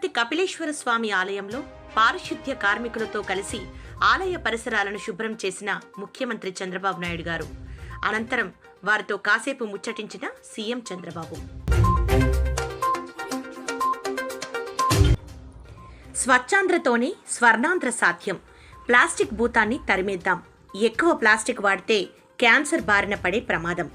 తిరుపతి కపిలేశ్వర స్వామి ఆలయంలో పారిశుద్ధ్య కార్మికులతో కలిసి ఆలయ పరిసరాలను శుభ్రం చేసిన ముఖ్యమంత్రి చంద్రబాబు నాయుడు గారు. అనంతరం వారితో కాసేపు ముచ్చటించిన సీఎం చంద్రబాబు. స్వచ్ఛాంధ్రతోనే స్వర్ణాంధ్ర సాధ్యం. ప్లాస్టిక్ భూతాన్ని తరిమేద్దాం. ఎక్కువ ప్లాస్టిక్ వాడితే క్యాన్సర్ బారిన పడే ప్రమాదం.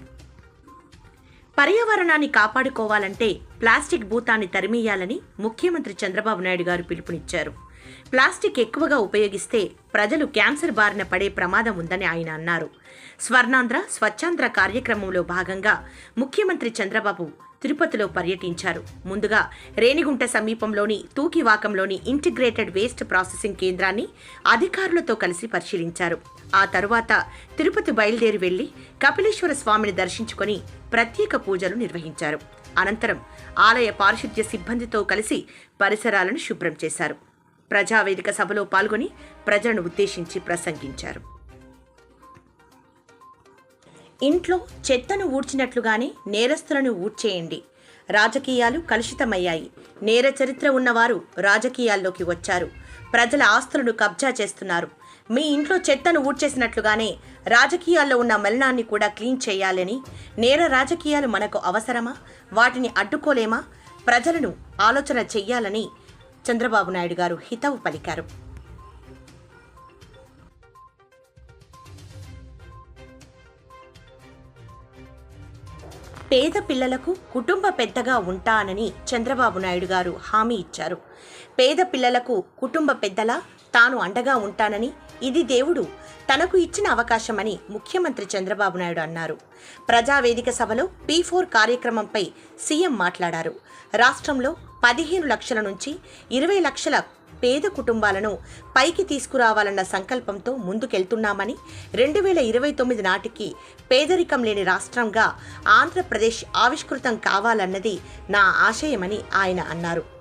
పర్యావరణాన్ని కాపాడుకోవాలంటే ప్లాస్టిక్ భూతాన్ని తరిమేయాలని ముఖ్యమంత్రి చంద్రబాబు నాయుడు గారు పిలుపునిచ్చారు. ప్లాస్టిక్ ఎక్కువగా ఉపయోగిస్తే ప్రజలు క్యాన్సర్ బారిన పడే ప్రమాదం ఉందని ఆయన అన్నారు. స్వర్ణాంధ్ర స్వచ్ఛాంధ్ర కార్యక్రమంలో భాగంగా ముఖ్యమంత్రి చంద్రబాబు తిరుపతిలో పర్యటించారు. ముందుగా రేణిగుంట సమీపంలోని తూకివాకంలోని ఇంటిగ్రేటెడ్ వేస్ట్ ప్రాసెసింగ్ కేంద్రాన్ని అధికారులతో కలిసి పరిశీలించారు. ఆ తరువాత తిరుపతి బయలుదేరి వెళ్ళి కపిలేశ్వర స్వామిని దర్శించుకొని ప్రత్యేక పూజలు నిర్వహించారు. అనంతరం ఆలయ పారిశుద్ధ్య సిబ్బందితో కలిసి పరిసరాలను శుభ్రం చేశారు. ప్రజావేదిక సభలో పాల్గొని ప్రజలను ఉద్దేశించి ప్రసంగించారు. ఇంట్లో చెత్తను ఊడ్చినట్లుగానే నేరస్తులను ఊడ్చేయండి. రాజకీయాలు కలుషితమయ్యాయి. నేర చరిత్ర ఉన్నవారు రాజకీయాల్లోకి వచ్చారు. ప్రజల ఆస్తులను కబ్జా చేస్తున్నారు. మీ ఇంట్లో చెత్తను ఊడ్చేసినట్లుగానే రాజకీయాల్లో ఉన్న మలినాన్ని కూడా క్లీన్ చేయాలని నేర రాజకీయాలు మనకు అవసరమా? వాటిని అడ్డుకోలేమా? ప్రజలను ఆలోచన చెయ్యాలని చంద్రబాబు నాయుడు గారు హితవు పలికారు. పేద పిల్లలకు కుటుంబ పెద్దగా ఉంటానని చంద్రబాబు నాయుడు గారు హామీ ఇచ్చారు. పేద పిల్లలకు కుటుంబ పెద్దలా తాను అండగా ఉంటానని ఇది దేవుడు తనకు ఇచ్చిన అవకాశమని ముఖ్యమంత్రి చంద్రబాబు నాయుడు అన్నారు. ప్రజావేదిక సభలో పీ ఫోర్ కార్యక్రమంపై సీఎం మాట్లాడారు. రాష్ట్రంలో పదిహేను లక్షల నుంచి ఇరవై లక్షల పేద కుటుంబాలను పైకి తీసుకురావాలన్న సంకల్పంతో ముందుకెళ్తున్నామని రెండు వేల ఇరవై తొమ్మిది నాటికి పేదరికం లేని రాష్ట్రంగా ఆంధ్రప్రదేశ్ ఆవిష్కృతం కావాలన్నది నా ఆశయమని ఆయన అన్నారు.